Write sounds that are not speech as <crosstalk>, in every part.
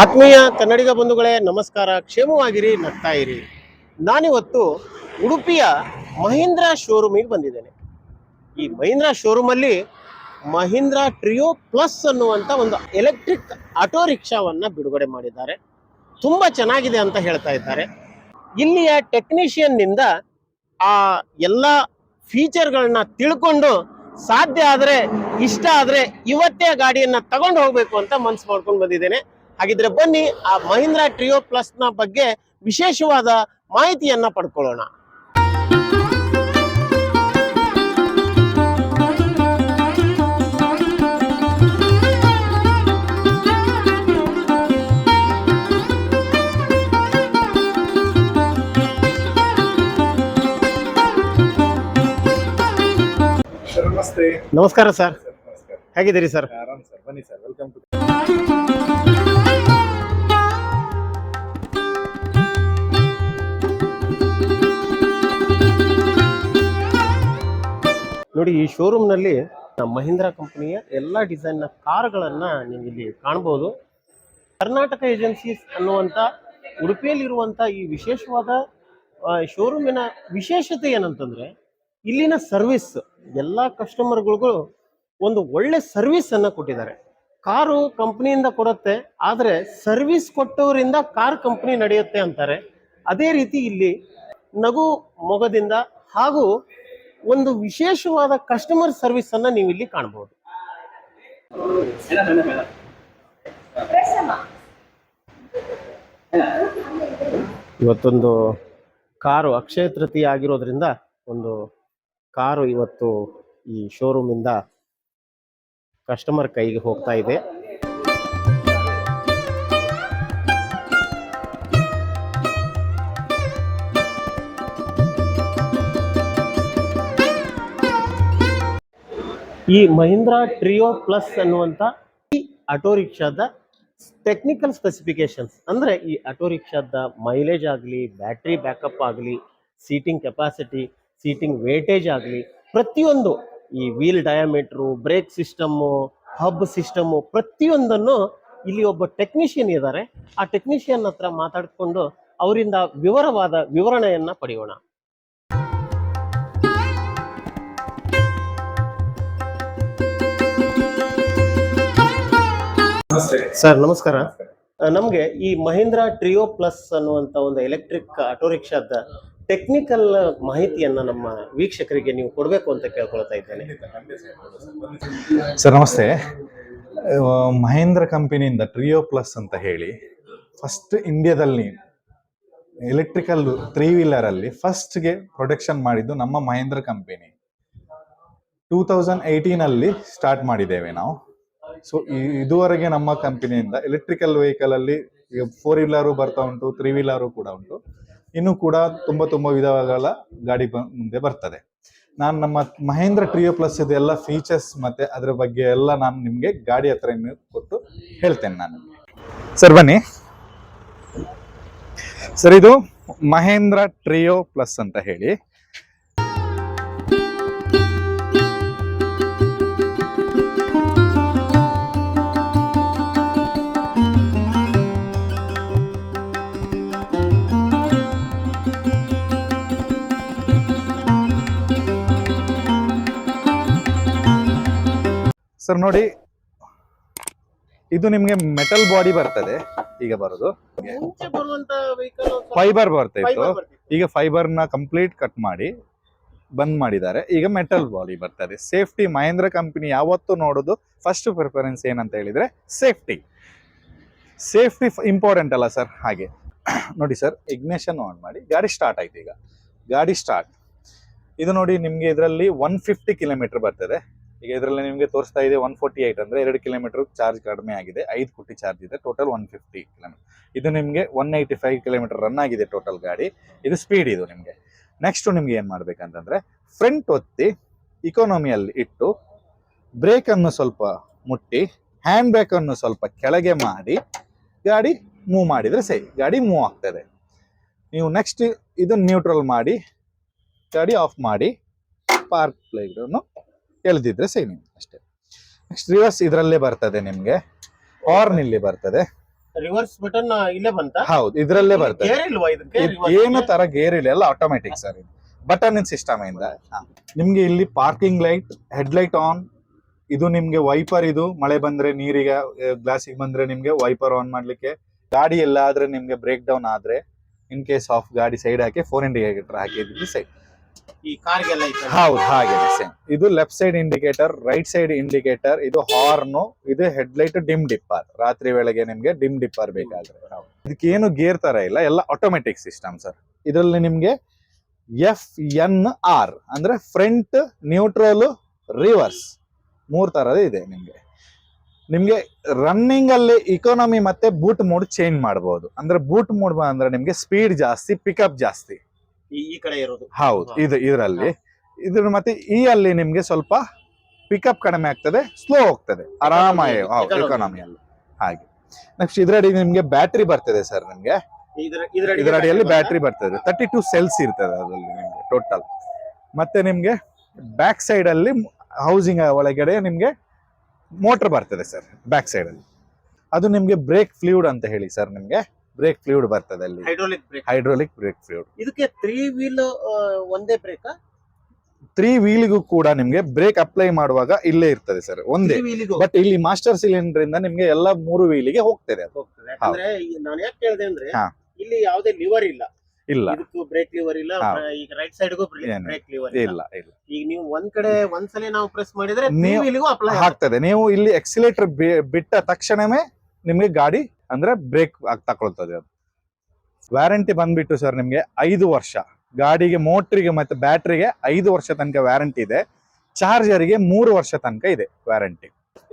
ಆತ್ಮೀಯ ಕನ್ನಡಿಗ ಬಂಧುಗಳೇ, ನಮಸ್ಕಾರ. ಕ್ಷೇಮವಾಗಿರಿ, ನಗ್ತಾ ಇರಿ. ನಾನಿವತ್ತು ಉಡುಪಿಯ ಮಹೀಂದ್ರ ಶೋರೂಮಿಗೆ ಬಂದಿದ್ದೇನೆ. ಈ ಮಹೀಂದ್ರ ಶೋರೂಮಲ್ಲಿ ಮಹೀಂದ್ರ ಟ್ರಿಯೋ ಪ್ಲಸ್ ಅನ್ನುವಂಥ ಒಂದು ಎಲೆಕ್ಟ್ರಿಕ್ ಆಟೋ ರಿಕ್ಷಾವನ್ನು ಬಿಡುಗಡೆ ಮಾಡಿದ್ದಾರೆ. ತುಂಬ ಚೆನ್ನಾಗಿದೆ ಅಂತ ಹೇಳ್ತಾ ಇದ್ದಾರೆ. ಇಲ್ಲಿಯ ಟೆಕ್ನಿಷಿಯನ್ನಿಂದ ಆ ಎಲ್ಲ ಫೀಚರ್ಗಳನ್ನ ತಿಳ್ಕೊಂಡು ಸಾಧ್ಯ ಆದರೆ, ಇಷ್ಟ ಆದರೆ ಇವತ್ತೇ ಗಾಡಿಯನ್ನು ತಗೊಂಡು ಹೋಗ್ಬೇಕು ಅಂತ ಮನ್ಸು ಮಾಡ್ಕೊಂಡು ಬಂದಿದ್ದೇನೆ. ಹಾಗಿದ್ರೆ ಬನ್ನಿ ಆ ಮಹೀಂದ್ರ ಟ್ರಿಯೋ ಪ್ಲಸ್ನ ಬಗ್ಗೆ ವಿಶೇಷವಾದ ಮಾಹಿತಿಯನ್ನ ಪಡ್ಕೊಳ್ಳೋಣ. ನಮಸ್ತೆ. ನಮಸ್ಕಾರ ಸರ್. ಹೇಗಿದ್ದೀರಿ ಸರ್? ಆರಾಮ್ ಸರ್. ಬನ್ನಿ ಸರ್. ವೆಲ್ಕಮ್ ಟು ನೋಡಿ, ಈ ಶೋರೂಮ್ನಲ್ಲಿ ಮಹೀಂದ್ರ ಕಂಪನಿಯ ಎಲ್ಲ ಡಿಸೈನ್ನ ಕಾರುಗಳನ್ನ ನೀವು ಇಲ್ಲಿ ಕಾಣಬಹುದು ಕರ್ನಾಟಕ ಏಜೆನ್ಸೀಸ್ ಅನ್ನುವಂತ ಉಡುಪಿಯಲ್ಲಿರುವಂಥ ಈ ವಿಶೇಷವಾದ ಶೋರೂಮಿನ ವಿಶೇಷತೆ ಏನಂತಂದ್ರೆ, ಇಲ್ಲಿನ ಸರ್ವಿಸ್ ಎಲ್ಲ ಕಸ್ಟಮರ್ಗಳಿಗೂ ಒಂದು ಒಳ್ಳೆ ಸರ್ವಿಸ್ ಅನ್ನ ಕೊಟ್ಟಿದ್ದಾರೆ. ಕಾರು ಕಂಪನಿಯಿಂದ ಕೊಡುತ್ತೆ, ಆದರೆ ಸರ್ವಿಸ್ ಕೊಟ್ಟವರಿಂದ ಕಾರ್ ಕಂಪನಿ ನಡೆಯುತ್ತೆ ಅಂತಾರೆ. ಅದೇ ರೀತಿ ಇಲ್ಲಿ ನಗು ಮೊಗದಿಂದ ಹಾಗೂ ಒಂದು ವಿಶೇಷವಾದ ಕಸ್ಟಮರ್ ಸರ್ವಿಸ್ ಅನ್ನ ನೀವು ಇಲ್ಲಿ ಕಾಣಬಹುದು. ಇವತ್ತೊಂದು ಕಾರು ಅಕ್ಷಯ ತೃತೀಯ ಆಗಿರೋದ್ರಿಂದ ಒಂದು ಕಾರು ಇವತ್ತು ಈ ಶೋರೂಮ್ ಇಂದ ಕಸ್ಟಮರ್ ಕೈಗೆ ಹೋಗ್ತಾ ಇದೆ. ಈ ಮಹಿಂದ್ರಾ ಟ್ರಿಯೋ ಪ್ಲಸ್ ಅನ್ನುವಂಥ ಈ ಆಟೋ ರಿಕ್ಷಾದ ಟೆಕ್ನಿಕಲ್ ಸ್ಪೆಸಿಫಿಕೇಶನ್ಸ್ ಅಂದ್ರೆ ಈ ಆಟೋ ರಿಕ್ಷಾದ ಮೈಲೇಜ್ ಆಗಲಿ ಬ್ಯಾಟ್ರಿ ಬ್ಯಾಕಪ್ ಆಗಲಿ ಸೀಟಿಂಗ್ ಕೆಪಾಸಿಟಿ ಸೀಟಿಂಗ್ ವೇಟೇಜ್ ಆಗಲಿ, ಪ್ರತಿಯೊಂದು ಈ wheel diameter brake system hub system ಪ್ರತಿಯೊಂದನ್ನು ಇಲ್ಲಿ ಒಬ್ಬ ಟೆಕ್ನಿಷಿಯನ್ ಇದ್ದಾರೆ ಆ ಟೆಕ್ನಿಷಿಯನ್ ಹತ್ರ ಮಾತಾಡಿಕೊಂಡು ಅವರಿಂದ ವಿವರವಾದ ವಿವರಣೆಯನ್ನು ಪಡೆಯೋಣ. ಸರ್ ನಮಸ್ಕಾರ. ನಮಗೆ ಈ ಮಹೇಂದ್ರ ಟ್ರಿಯೋ ಪ್ಲಸ್ ಅನ್ನುವಂತ ಒಂದು ಎಲೆಕ್ಟ್ರಿಕ್ ಆಟೋ ರಿಕ್ಷಾದ ಟೆಕ್ನಿಕಲ್ ಮಾಹಿತಿಯನ್ನ ನಮ್ಮ ವೀಕ್ಷಕರಿಗೆ ನೀವು ಕೊಡಬೇಕು ಅಂತ ಕೇಳ್ಕೊಳ್ತಾ ಇದ್ದೇನೆ. ಸರ್ ನಮಸ್ತೆ. ಮಹೇಂದ್ರ ಕಂಪನಿಯಿಂದ ಟ್ರಿಯೋ ಪ್ಲಸ್ ಅಂತ ಹೇಳಿ ಫಸ್ಟ್ ಇಂಡಿಯಾದಲ್ಲಿ ಎಲೆಕ್ಟ್ರಿಕಲ್ ತ್ರೀ ವೀಲರ್ ಅಲ್ಲಿ ಫಸ್ಟ್ಗೆ ಪ್ರೊಡಕ್ಷನ್ ಮಾಡಿದ್ದು ನಮ್ಮ ಮಹೇಂದ್ರ ಕಂಪನಿ. ಟೂ ತೌಸಂಡ್ ಏಯ್ಟೀನಲ್ಲಿ ಸ್ಟಾರ್ಟ್ ಮಾಡಿದ್ದೇವೆ ನಾವು. ಸೊ ಇದುವರೆಗೆ ನಮ್ಮ ಕಂಪನಿಯಿಂದ ಎಲೆಕ್ಟ್ರಿಕಲ್ ವೆಹಿಕಲ್ ಅಲ್ಲಿ ಈಗ ಫೋರ್ ವೀಲರು ಬರ್ತಾ ಉಂಟು ತ್ರೀ ವೀಲರು ಕೂಡ ಉಂಟು. ಇನ್ನು ಕೂಡ ತುಂಬಾ ತುಂಬಾ ವಿಧಗಳ ಗಾಡಿ ಮುಂದೆ ಬರ್ತದೆ. ನಾನು ನಮ್ಮ ಮಹೇಂದ್ರ ಟ್ರಿಯೋ ಪ್ಲಸ್ ಇದೆಲ್ಲ ಫೀಚರ್ಸ್ ಮತ್ತೆ ಅದರ ಬಗ್ಗೆ ಎಲ್ಲ ನಾನು ನಿಮ್ಗೆ ಗಾಡಿ ಹತ್ರ ಕೊಟ್ಟು ಹೇಳ್ತೇನೆ ನಾನು. ಸರ್ ಬನ್ನಿ. ಸರ್ ಇದು ಮಹೇಂದ್ರ ಟ್ರಿಯೋ ಪ್ಲಸ್ ಅಂತ ಹೇಳಿ. ಸರ್ ನೋಡಿ. ಇದು ನಿಮ್ಗೆ ಮೆಟಲ್ ಬಾಡಿ ಬರ್ತದೆ. ಈಗ ಬರೋದು. ಫೈಬರ್ ಬರ್ತಾ ಇತ್ತು. ಈಗ ಫೈಬರ್ನ ಕಂಪ್ಲೀಟ್ ಕಟ್ ಮಾಡಿ ಬಂದ್ ಮಾಡಿದ್ದಾರೆ. ಈಗ ಮೆಟಲ್ ಬಾಡಿ ಬರ್ತದೆ. ಸೇಫ್ಟಿ ಮಹೇಂದ್ರ ಕಂಪನಿ ಯಾವತ್ತೂ ನೋಡೋದು ಫಸ್ಟ್ ಪ್ರಿಫರೆನ್ಸ್ ಏನಂತ ಹೇಳಿದ್ರೆ ಸೇಫ್ಟಿ ಸೇಫ್ಟಿ ಇಂಪಾರ್ಟೆಂಟ್ ಅಲ್ಲ ಸರ್ ಹಾಗೆ. <clears throat> ನೋಡಿ ಸರ್ ಇಗ್ನೇಷನ್ ಆನ್ ಮಾಡಿ ಗಾಡಿ ಸ್ಟಾರ್ಟ್ ಆಯ್ತು ಈಗ. ಗಾಡಿ ಸ್ಟಾರ್ಟ್ ಇದು ನೋಡಿ ನಿಮ್ಗೆ ಇದರಲ್ಲಿ ಒನ್ ಫಿಫ್ಟಿ ಕಿಲೋಮೀಟರ್ ಬರ್ತದೆ. ಈಗ ಇದರಲ್ಲಿ ನಿಮಗೆ ತೋರಿಸ್ತಾ ಇದೆ ಒನ್ ಫೋರ್ಟಿ ಏಟ್ ಅಂದ್ರೆ ಎರಡು ಕಿಲೋಮೀಟರ್ ಚಾರ್ಜ್ ಕಡಿಮೆ ಆಗಿದೆ, ಐದು ಕೋಟಿ ಚಾರ್ಜ್ ಇದೆ ಟೋಟಲ್ ಒನ್ ಫಿಫ್ಟಿ ಕಿಲೋಮೀಟರ್ ಇದು ನಿಮಗೆ one eighty five kilometre run ಆಗಿದೆ ಟೋಟಲ್ ಗಾಡಿ. ಇದು ಸ್ಪೀಡ್ ಇದು ನಿಮಗೆ. ನೆಕ್ಸ್ಟ್ ನಿಮ್ಗೆ ಏನು ಮಾಡ್ಬೇಕಂತಂದ್ರೆ ಫ್ರಂಟ್ ಒತ್ತಿ ಇಕೋನಮಿಯಲ್ಲಿ ಇಟ್ಟು ಬ್ರೇಕ್ ಅನ್ನು ಸ್ವಲ್ಪ ಮುಟ್ಟಿ ಹ್ಯಾಂಡ್ ಬ್ರೇಕ್ ಅನ್ನು ಸ್ವಲ್ಪ ಕೆಳಗೆ ಮಾಡಿ, ಗಾಡಿ ಮೂವ್ ಮಾಡಿದ್ರೆ ಸರಿ ಗಾಡಿ ಮೂವ್ ಆಗ್ತದೆ. ನೀವು ನೆಕ್ಸ್ಟ್ ಇದನ್ನು ನ್ಯೂಟ್ರಲ್ ಮಾಡಿ, ಗಾಡಿ ಆಫ್ ಮಾಡಿ ಪಾರ್ಕ್ ಪ್ಲೇಗಳನ್ನು ಎಳೆದಿದ್ರೆ ನೀವು ಅಷ್ಟೇ. ನೆಕ್ಸ್ಟ್ ರಿವರ್ಸ್ ಇದರಲ್ಲೇ ಬರ್ತದೆ ನಿಮಗೆ. ಆರ್ನ್ ಇಲ್ಲಿ ಬರ್ತದೆ. ರಿವರ್ಸ್ ಬಟನ್ ಇಲ್ಲೇ ಬಂತ? ಹೌದು ಇದ್ರಲ್ಲೇ ಬರ್ತದೆ. ಏನು ತರ ಗೇರ್ ಇಲ್ಲ ಎಲ್ಲ ಆಟೋಮೆಟಿಕ್ ಸರ್ ಇದು. ಬಟನ್ ಸಿಸ್ಟಮ್ ಇಂದ. ನಿಮ್ಗೆ ಇಲ್ಲಿ parking light head light on ಇದು ನಿಮ್ಗೆ ವೈಪರ್ ಇದು. ಮಳೆ ಬಂದ್ರೆ ನೀರಿಗೆ ಗ್ಲಾಸಿಗೆ ಬಂದ್ರೆ ನಿಮ್ಗೆ ವೈಪರ್ ಆನ್ ಮಾಡ್ಲಿಕ್ಕೆ. ಗಾಡಿ ಎಲ್ಲ ಆದ್ರೆ ನಿಮ್ಗೆ ಬ್ರೇಕ್ ಡೌನ್ ಆದ್ರೆ ಇನ್ ಕೇಸ್ ಆಫ್ ಗಾಡಿ ಸೈಡ್ ಹಾಕಿ ಫೋರ್ ಇಂಡಿಕೇಟರ್ ಹಾಕಿದ್ವಿ ಸೈಡ್ ಈ ಕಾರ್ಗೆಲ್ಲ ಹೌದು ಹಾಗೆ ಸೇಮ್ ಇದು left side indicator right side indicator ಇದು ಹಾರ್ನು ಇದು ಹೆಡ್ ಲೈಟ್ ಡಿಮ್ ಡಿಪ್ಪರ್ ರಾತ್ರಿ ವೇಳೆಗೆ ನಿಮ್ಗೆ ಡಿಮ್ ಡಿಪ್ಪರ್ ಬೇಕಾದ್ರೆ. ಇದಕ್ಕೆ ಏನು ಗೇರ್ ತರ ಇಲ್ಲ ಎಲ್ಲ ಆಟೋಮೆಟಿಕ್ ಸಿಸ್ಟಮ್ ಸರ್ ಇದರಲ್ಲಿ ನಿಮ್ಗೆ ಎಫ್ ಎನ್ ಆರ್ ಅಂದ್ರೆ ಫ್ರಂಟ್ ನ್ಯೂಟ್ರಲ್ ರಿವರ್ಸ್ ಮೂರ್ ತರದ ಇದೆ ನಿಮ್ಗೆ. ನಿಮ್ಗೆ ರನ್ನಿಂಗ್ ಅಲ್ಲಿ ಇಕಾನಮಿ ಮತ್ತೆ ಬೂಟ್ ಮೋಡ್ ಚೇಂಜ್ ಮಾಡಬಹುದು ಅಂದ್ರೆ ಬೂಟ್ ಮೋಡ್ ಅಂದ್ರೆ ನಿಮ್ಗೆ ಸ್ಪೀಡ್ ಜಾಸ್ತಿ ಪಿಕಪ್ ಜಾಸ್ತಿ. ಈ ಈ ಕಡೆ ಇರೋದು. ಹೌದು. ಇದು ಇದರಲ್ಲಿ. ಇದ್ರ ಮತ್ತೆ ಈ ಅಲ್ಲಿ ನಿಮ್ಗೆ ಸ್ವಲ್ಪ ಪಿಕಪ್ ಕಡಿಮೆ ಆಗ್ತದೆ ಸ್ಲೋ ಹೋಗ್ತದೆ. ಆರಾಮಾಗಿ ಎಕಾನಮಿ ಅಲ್ಲಿ ಹಾಗೆ. ನೆಕ್ಸ್ಟ್ ಇದರಡಿ ನಿಮ್ಗೆ ಬ್ಯಾಟ್ರಿ ಬರ್ತದೆ ಸರ್ ನಿಮ್ಗೆ. ಇದರ ಇದರ ಇದರ ಅಡಿಯಲ್ಲಿ ಬ್ಯಾಟ್ರಿ ಬರ್ತದೆ. ತರ್ಟಿ ಟು ಸೆಲ್ಸ್ ಇರ್ತದೆ ಅದರಲ್ಲಿ ನಿಮ್ಗೆ ಟೋಟಲ್ ಮತ್ತೆ ನಿಮ್ಗೆ ಬ್ಯಾಕ್ ಸೈಡ್ ಅಲ್ಲಿ ಹೌಸಿಂಗ್ ಒಳಗಡೆ ನಿಮ್ಗೆ ಮೋಟರ್ ಬರ್ತದೆ ಸರ್ ಬ್ಯಾಕ್ ಸೈಡ್ ಅಲ್ಲಿ. ಅದು ನಿಮ್ಗೆ ಬ್ರೇಕ್ ಫ್ಲೂಡ್ ಅಂತ ಹೇಳಿ ಸರ್ ನಿಮ್ಗೆ. ಬ್ರೇಕ್ ಫ್ಲೂಡ್ ಬರ್ತದೆ ಅಲ್ಲಿ. Hydraulic brake hydraulic brake fluid ಇದಕ್ಕೆ ತ್ರೀ ವೀಲ್ ಒಂದೇ ಬ್ರೇಕ್ ತ್ರೀ ವೀಲ್ಗೂ ಕೂಡ ನಿಮ್ಗೆ ಬ್ರೇಕ್ ಅಪ್ಲೈ ಮಾಡುವಾಗ ಇಲ್ಲೇ ಇರ್ತದೆ ಸರ್ ಒಂದೇ. ಬಟ್ ಇಲ್ಲಿ ಮಾಸ್ಟರ್ ಸಿಲಿಂಡರ್ ಇಂದ ನಿಮ್ಗೆ ಎಲ್ಲ ಮೂರು ವೀಲಿಗೆ ಹೋಗ್ತದೆ ಅದು. ಹೋಗ್ತದೆ. ಯಾಕಂದ್ರೆ ನಾನು ಯಾಕೆ ಕೇಳಿದೆ ಅಂದ್ರೆ ಹಾ. ಇಲ್ಲಿ ಯಾವುದೇ ಲಿವರ್ ಇಲ್ಲ. ಇಲ್ಲ. ಇದಕ್ಕೂ ಬ್ರೇಕ್ ಲಿವರ್ ಇಲ್ಲ ಹಾ. ಈಗ ರೈಟ್ ಸೈಡ್ಗೂ ಏನು? ಬ್ರೇಕ್ ಲಿವರ್ ಇಲ್ಲ. ಇಲ್ಲ ಇಲ್ಲ. ಈಗ ನೀವು ಒಂದ್ ಕಡೆ ಒಂದ್ಸಲಿ ನಾವು ಪ್ರೆಸ್ ಮಾಡಿದ್ರೆ ನೀವು- ವೀಲಿಗೂ ಅಪ್ಲೈ ಆಗ್ತದೆ ನೀವು ಇಲ್ಲಿ ಎಕ್ಸಿಲೇಟರ್ ಬಿಟ್ಟ ತಕ್ಷಣವೇ ನಿಮ್ಗೆ ಗಾಡಿ ಅಂದ್ರೆ ಬ್ರೇಕ್ ತಗೊಳ್ತದೆ ಅದು. ವ್ಯಾರಂಟಿ ಬಂದ್ಬಿಟ್ಟು ಸರ್ ನಿಮಗೆ ಐದು ವರ್ಷ. ಗಾಡಿಗೆ ಮೋಟ್ರಿಗೆ ಮತ್ತೆ ಬ್ಯಾಟ್ರಿಗೆ ಐದು ವರ್ಷ ತನಕ ವ್ಯಾರಂಟಿ ಇದೆ. ಚಾರ್ಜರಿಗೆ ಮೂರು ವರ್ಷ ತನಕ ಇದೆ ವ್ಯಾರಂಟಿ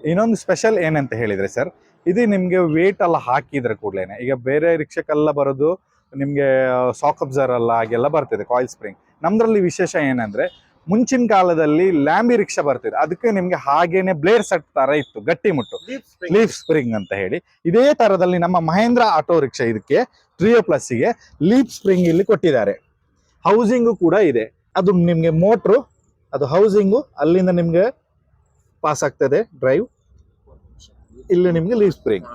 ಇನ್ನೊಂದು ಸ್ಪೆಷಲ್ ಏನಂತ ಹೇಳಿದ್ರೆ ಸರ್ ಇದು ನಿಮಗೆ ವೇಟ್ ಎಲ್ಲ ಹಾಕಿದ್ರೆ ಕೂಡಲೇ ಈಗ ಬೇರೆ ರಿಕ್ಷಕ್ಕೆಲ್ಲ ಬರೋದು, ನಿಮಗೆ ಸಾಕ್ ಅಬ್ಸರ್ ಎಲ್ಲ ಹಾಗೆಲ್ಲ ಬರ್ತದೆ ಕಾಯಿಲ್ ಸ್ಪ್ರಿಂಗ್ ನಮ್ದ್ರಲ್ಲಿ ವಿಶೇಷ ಏನಂದ್ರೆ ಮುಂಚಿನ ಕಾಲದಲ್ಲಿ ಲ್ಯಾಂಬಿ ರಿಕ್ಷಾ ಬರ್ತಿದೆ ಅದಕ್ಕೆ ನಿಮ್ಗೆ ಹಾಗೇನೆ ಬ್ಲೇಡ್ ಸೆಟ್ ತರ ಇತ್ತು ಗಟ್ಟಿ ಮುಟ್ಟು. ಲೀಫ್ ಸ್ಪ್ರಿಂಗ್ ಅಂತ ಹೇಳಿ. ಇದೇ ತರದಲ್ಲಿ ನಮ್ಮ ಮಹೇಂದ್ರ ಆಟೋ ರಿಕ್ಷಾ ಇದಕ್ಕೆ ಟ್ರಿಯೋ ಪ್ಲಸ್ಗೆ ಲೀಫ್ ಸ್ಪ್ರಿಂಗ್ ಇಲ್ಲಿ ಕೊಟ್ಟಿದ್ದಾರೆ. ಹೌಸಿಂಗು ಕೂಡ ಇದೆ. ಅದು ನಿಮ್ಗೆ ಮೋಟ್ರು ಅದು ಹೌಸಿಂಗು ಅಲ್ಲಿಂದ ನಿಮ್ಗೆ ಪಾಸ್ ಆಗ್ತದೆ ಡ್ರೈವ್ ಇಲ್ಲಿ ನಿಮ್ಗೆ ಲೀಫ್ ಸ್ಪ್ರಿಂಗ್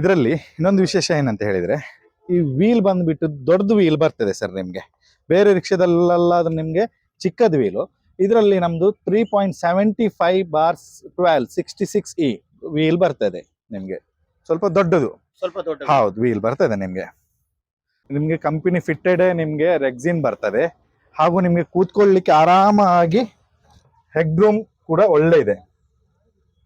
ಇದರಲ್ಲಿ ಇನ್ನೊಂದು ವಿಶೇಷ ಏನಂತ ಹೇಳಿದರೆ ಈ ವೀಲ್ ಬಂದ್ಬಿಟ್ಟು ದೊಡ್ಡದು ವೀಲ್ ಬರ್ತದೆ ಸರ್ ನಿಮಗೆ. ಬೇರೆ ರಿಕ್ಷಾದಲ್ಲೆಲ್ಲ ಅದು ನಿಮಗೆ ಚಿಕ್ಕದ ವೀಲು ಇದರಲ್ಲಿ ನಮ್ಮದು three point seventy five bars twelve sixty six E wheel ಬರ್ತದೆ ನಿಮಗೆ. ಸ್ವಲ್ಪ ದೊಡ್ಡದು. ಸ್ವಲ್ಪ ದೊಡ್ಡ ಹೌದು ವೀಲ್ ಬರ್ತದೆ ನಿಮಗೆ. ನಿಮಗೆ ಕಂಪನಿ ಫಿಟ್ಟೆಡ್ ನಿಮಗೆ ರೆಗ್ಸಿನ್ ಬರ್ತದೆ. ಹಾಗೂ ನಿಮಗೆ ಕೂತ್ಕೊಳ್ಳಿಕ್ಕೆ ಆರಾಮಾಗಿ ಹೆಗ್ ರೂಮ್ ಕೂಡ ಒಳ್ಳೆ ಇದೆ.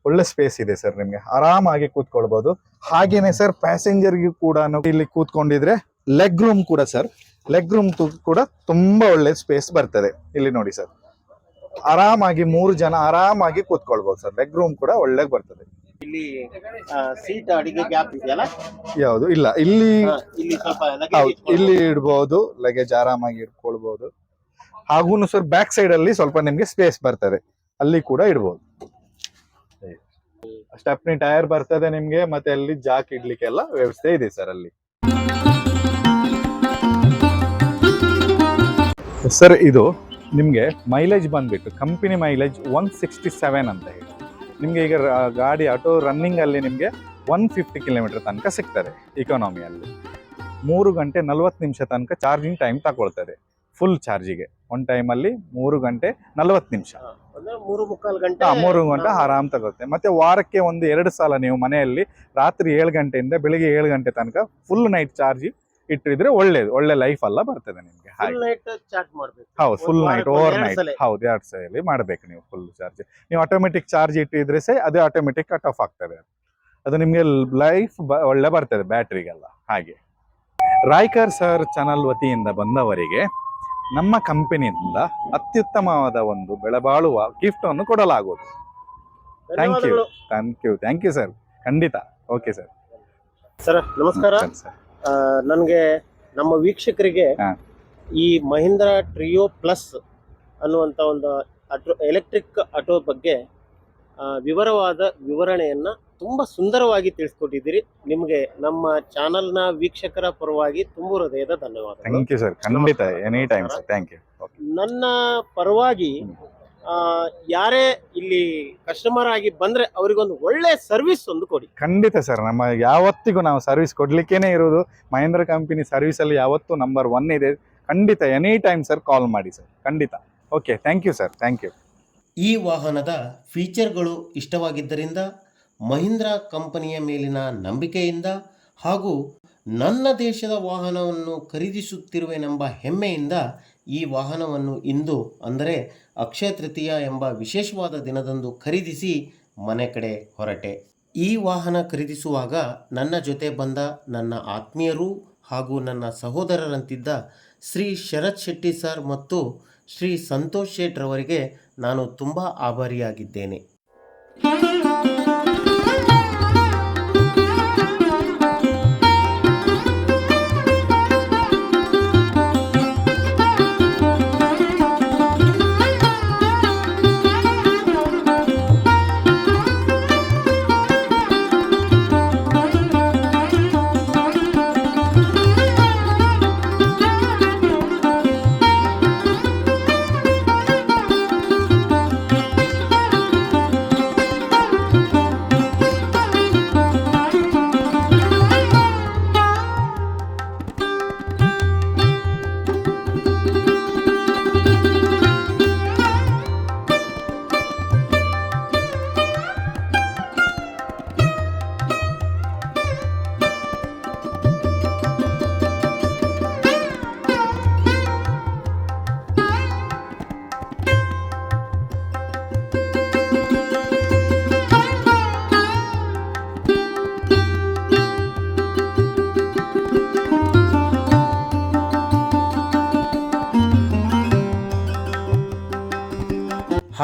ಒಳ್ಳೆ ಸ್ಪೇಸ್ ಇದೆ ಸರ್ ನಿಮ್ಗೆ. ಆರಾಮಾಗಿ ಕೂತ್ಕೊಳ್ಬಹುದು ಹಾಗೇನೆ ಸರ್ ಪ್ಯಾಸೆಂಜರ್ಗೆ ಕೂಡ ಇಲ್ಲಿ ಕೂತ್ಕೊಂಡಿದ್ರೆ ಲೆಗ್ ರೂಮ್ ಕೂಡ ಸರ್ ಲೆಗ್ ರೂಮ್ ಕೂಡ ತುಂಬಾ ಒಳ್ಳೆ ಸ್ಪೇಸ್ ಬರ್ತದೆ. ಇಲ್ಲಿ ನೋಡಿ ಸರ್ ಆರಾಮಾಗಿ ಮೂರು ಜನ ಆರಾಮಾಗಿ ಕೂತ್ಕೊಳ್ಬಹುದು ಸರ್ ಲೆಗ್ ರೂಮ್ ಕೂಡ ಒಳ್ಳೆ ಬರ್ತದೆ. ಇಲ್ಲಿ ಸೀಟ್ ಅಡಿಗೆ ಗ್ಯಾಪ್ ಇದೆಯಲ್ಲ? ಯಾವುದು? ಇಲ್ಲ ಇಲ್ಲಿ ಇಲ್ಲಿ ಸ್ವಲ್ಪ ಇಲ್ಲಿ ಇಡ್ಬೋದು ಲಗೇಜ್ ಆರಾಮಾಗಿ ಇಟ್ಕೊಳ್ಬಹುದು ಹಾಗೂ ಸರ್ ಬ್ಯಾಕ್ ಸೈಡ್ ಅಲ್ಲಿ ಸ್ವಲ್ಪ ನಿಮ್ಗೆ ಸ್ಪೇಸ್ ಬರ್ತದೆ. ಅಲ್ಲಿ ಕೂಡ ಇಡ್ಬೋದು. ಸ್ಟೆಪ್ನಿ ಟೈರ್ ಬರ್ತದೆ ನಿಮ್ಗೆ, ಮತ್ತೆ ಅಲ್ಲಿ ಜಾಕ್ ಇಡ್ಲಿಕ್ಕೆಲ್ಲ ವ್ಯವಸ್ಥೆ ಇದೆ ಸರ್ ಅಲ್ಲಿ. ಸರ್ ಇದು ನಿಮ್ಗೆ ಮೈಲೇಜ್ ಬಂದ್ಬಿಟ್ಟು company mileage one sixty seven ಅಂತ ಹೇಳಿ. ನಿಮ್ಗೆ ಈಗ ಗಾಡಿ ಆಟೋ ರನ್ನಿಂಗ್ ಅಲ್ಲಿ ನಿಮ್ಗೆ ಒನ್ ಫಿಫ್ಟಿ ಕಿಲೋಮೀಟರ್ ತನಕ ಸಿಗ್ತದೆ ಇಕಾನಮಿಯಲ್ಲಿ ಮೂರು ಗಂಟೆ ನಲ್ವತ್ತು ನಿಮಿಷ ತನಕ ಚಾರ್ಜಿಂಗ್ ಟೈಮ್ ತಗೊಳ್ತದೆ ಫುಲ್ ಚಾರ್ಜಿಗೆ ಒನ್ ಟೈಮಲ್ಲಿ ಮೂರು ಗಂಟೆ ನಲ್ವತ್ತು ನಿಮಿಷ. ಮೂರು ಮುಕ್ಕಾಲು ಗಂಟೆ ಮೂರು ಗಂಟೆ ಆರಾಮ್. ತಗುತ್ತೆ. ಮತ್ತೆ ವಾರಕ್ಕೆ ಒಂದು ಎರಡು ಸಲ ನೀವು ಮನೆಯಲ್ಲಿ ರಾತ್ರಿ ಏಳು ಗಂಟೆಯಿಂದ ಬೆಳಿಗ್ಗೆ ಏಳು ಗಂಟೆ ತನಕ ಫುಲ್ ನೈಟ್ ಚಾರ್ಜ್ ಇಟ್ಟಿದ್ರೆ ಒಳ್ಳೇದು. ಒಳ್ಳೆ ಲೈಫ್ ಅಲ್ಲ ಬರ್ತದೆ ನಿಮ್ಗೆ. ಹೌದು ಫುಲ್ ನೈಟ್ ಓವರ್ ನೈಟ್ ಹೌದು ಎರಡು ಸಲ ಮಾಡ್ಬೇಕು ನೀವು ಫುಲ್ ಚಾರ್ಜ್ ನೀವು ಆಟೋಮೆಟಿಕ್ ಚಾರ್ಜ್ ಇಟ್ಟಿದ್ರೆ ಸಹ ಅದೇ ಆಟೋಮೆಟಿಕ್ ಕಟ್ ಆಫ್ ಆಗ್ತದೆ. ಅದು ನಿಮ್ಗೆ ಲೈಫ್ ಒಳ್ಳೆ ಬರ್ತದೆ ಬ್ಯಾಟ್ರಿಗೆಲ್ಲ ಹಾಗೆ. ರಾಯ್ಕರ್ ಸರ್ ಚಾನಲ್ ವತಿಯಿಂದ ಬಂದವರಿಗೆ ನಮ್ಮ ಕಂಪನಿಯಿಂದ ಅತ್ಯುತ್ತಮವಾದ ಒಂದು ಬೆಳೆಬಾಳುವ ಗಿಫ್ಟ್ ಅನ್ನು ಕೊಡಲಾಗುವುದು. Thank you thank you thank you sir ಖಂಡಿತ. ಓಕೆ ಸರ್ ಸರ್ ನಮಸ್ಕಾರ. ಸರ್ ನನಗೆ ನಮ್ಮ ವೀಕ್ಷಕರಿಗೆ ಹಾ. ಈ ಮಹೀಂದ್ರ ಟ್ರಿಯೋ ಪ್ಲಸ್ ಅನ್ನುವಂಥ ಒಂದು ಆಟೋ ಎಲೆಕ್ಟ್ರಿಕ್ ಆಟೋ ಬಗ್ಗೆ ಆ, ವಿವರವಾದ ವಿವರಣೆಯನ್ನ ತುಂಬ ಸುಂದರವಾಗಿ ತಿಳಿಸ್ಕೊಟ್ಟಿದ್ದೀರಿ. ನಿಮಗೆ ನಮ್ಮ ಚಾನಲ್ನ ವೀಕ್ಷಕರ ಪರವಾಗಿ ತುಂಬ ಹೃದಯದ ಧನ್ಯವಾದ ಥ್ಯಾಂಕ್ ಯು ಸರ್ ಖಂಡಿತ any time sir thank you ನನ್ನ ಪರವಾಗಿ ಆ, ಯಾರೇ ಇಲ್ಲಿ ಕಸ್ಟಮರ್ ಆಗಿ ಬಂದ್ರೆ ಅವರಿಗೊಂದು ಒಳ್ಳೆ ಸರ್ವಿಸ್ ಒಂದು ಕೊಡಿ. ಖಂಡಿತ ಸರ್ ನಮ್ಮ ಯಾವತ್ತಿಗೂ ನಾವು ಸರ್ವಿಸ್ ಕೊಡ್ಲಿಕ್ಕೇನೆ ಇರೋದು ಮಹೇಂದ್ರ ಕಂಪನಿ ಸರ್ವಿಸ್ ಅಲ್ಲಿ ಯಾವತ್ತೂ ನಂಬರ್ ಒನ್ ಇದೆ. ಖಂಡಿತ ಎನಿ ಟೈಮ್ ಸರ್ ಕಾಲ್ ಮಾಡಿ ಸರ್ ಖಂಡಿತ. Okay thank you sir thank you ಈ ವಾಹನದ ಫೀಚರ್ಗಳು ಇಷ್ಟವಾಗಿದ್ದರಿಂದ ಮಹೀಂದ್ರ ಕಂಪನಿಯ ಮೇಲಿನ ನಂಬಿಕೆಯಿಂದ ಹಾಗೂ ನನ್ನ ದೇಶದ ವಾಹನವನ್ನು ಖರೀದಿಸುತ್ತಿರುವೆನೆಂಬ ಹೆಮ್ಮೆಯಿಂದ ಈ ವಾಹನವನ್ನು ಇಂದು, ಅಂದರೆ ಅಕ್ಷಯ ತೃತೀಯ ಎಂಬ ವಿಶೇಷವಾದ ದಿನದಂದು ಖರೀದಿಸಿ ಮನೆ ಕಡೆ ಹೊರಟೆ. ಈ ವಾಹನ ಖರೀದಿಸುವಾಗ ನನ್ನ ಜೊತೆ ಬಂದ ನನ್ನ ಆತ್ಮೀಯರು ಹಾಗೂ ನನ್ನ ಸಹೋದರರಂತಿದ್ದ ಶ್ರೀ ಶರತ್ ಶೆಟ್ಟಿ ಸರ್ ಮತ್ತು ಶ್ರೀ ಸಂತೋಷ್ ಶೇಟ್ರವರಿಗೆ ನಾನು ತುಂಬ ಆಭಾರಿಯಾಗಿದ್ದೇನೆ.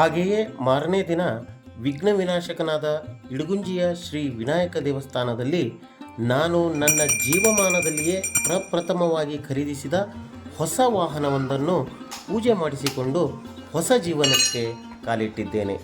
ಹಾಗೆಯೇ ಮಾರನೇ ದಿನ ವಿಘ್ನ ವಿನಾಶಕನಾದ ಇಡಗುಂಜಿಯ ಶ್ರೀ ವಿನಾಯಕ ದೇವಸ್ಥಾನದಲ್ಲಿ ನಾನು ನನ್ನ ಜೀವಮಾನದಲ್ಲಿಯೇ ಪ್ರಪ್ರಥಮವಾಗಿ ಖರೀದಿಸಿದ ಹೊಸ ವಾಹನವೊಂದನ್ನು ಪೂಜೆ ಮಾಡಿಸಿಕೊಂಡು ಹೊಸ ಜೀವನಕ್ಕೆ ಕಾಲಿಟ್ಟಿದ್ದೇನೆ.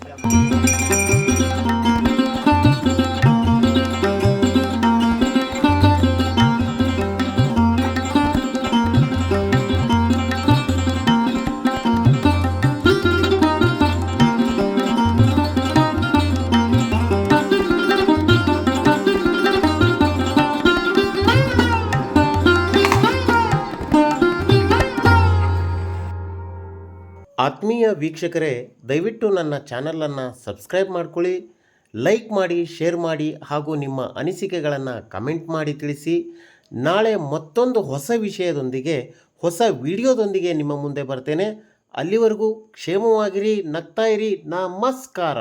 ಆತ್ಮೀಯ ವೀಕ್ಷಕರೇ, ದಯವಿಟ್ಟು ನನ್ನ ಚಾನಲನ್ನು ಸಬ್ಸ್ಕ್ರೈಬ್ ಮಾಡ್ಕೊಳ್ಳಿ, ಲೈಕ್ ಮಾಡಿ, ಶೇರ್ ಮಾಡಿ ಹಾಗೂ ನಿಮ್ಮ ಅನಿಸಿಕೆಗಳನ್ನು ಕಮೆಂಟ್ ಮಾಡಿ ತಿಳಿಸಿ. ನಾಳೆ ಮತ್ತೊಂದು ಹೊಸ ವಿಷಯದೊಂದಿಗೆ, ಹೊಸ ವಿಡಿಯೋದೊಂದಿಗೆ ನಿಮ್ಮ ಮುಂದೆ ಬರ್ತೇನೆ. ಅಲ್ಲಿವರೆಗೂ ಕ್ಷೇಮವಾಗಿರಿ, ನಗ್ತಾ ಇರಿ. ನಮಸ್ಕಾರ.